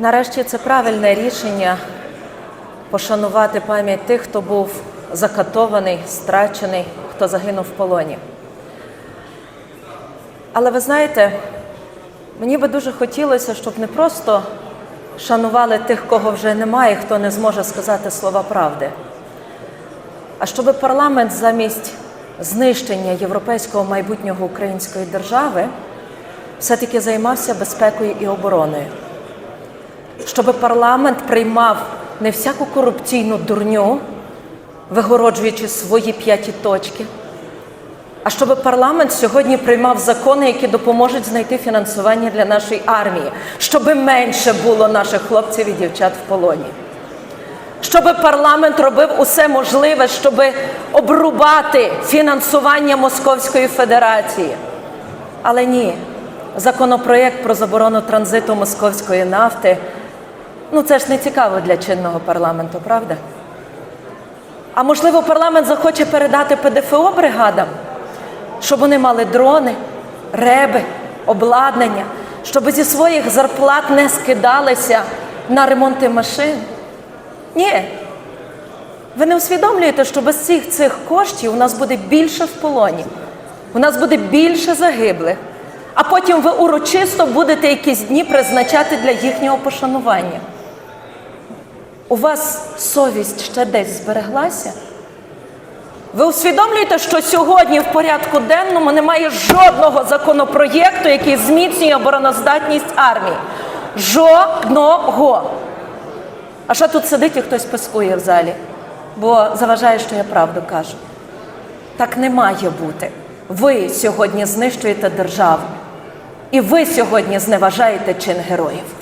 Нарешті це правильне рішення пошанувати пам'ять тих, хто був закатований, страчений, хто загинув в полоні. Але ви знаєте, мені би дуже хотілося, щоб не просто шанували тих, кого вже немає, хто не зможе сказати слова правди, а щоб парламент замість знищення європейського майбутнього української держави все-таки займався безпекою і обороною. Щоб парламент приймав не всяку корупційну дурню, вигороджуючи свої п'яті точки, а щоб парламент сьогодні приймав закони, які допоможуть знайти фінансування для нашої армії, щоб менше було наших хлопців і дівчат в полоні. Щоб парламент робив усе можливе, щоб обрубати фінансування Московської Федерації. Але ні, законопроєкт про заборону транзиту московської нафти ну це ж не цікаво для чинного парламенту, правда? А можливо, парламент захоче передати ПДФО бригадам, щоб вони мали дрони, реби, обладнання, щоб зі своїх зарплат не скидалися на ремонти машин. Ні. Ви не усвідомлюєте, що без цих цих коштів у нас буде більше в полоні, у нас буде більше загиблих, а потім ви урочисто будете якісь дні призначати для їхнього пошанування. У вас совість ще десь збереглася? Ви усвідомлюєте, що сьогодні в порядку денному немає жодного законопроєкту, який зміцнює обороноздатність армії. Жодного. А що тут сидить і хтось пискує в залі, бо заважає, що я правду кажу. Так не має бути. Ви сьогодні знищуєте державу, і ви сьогодні зневажаєте чин героїв.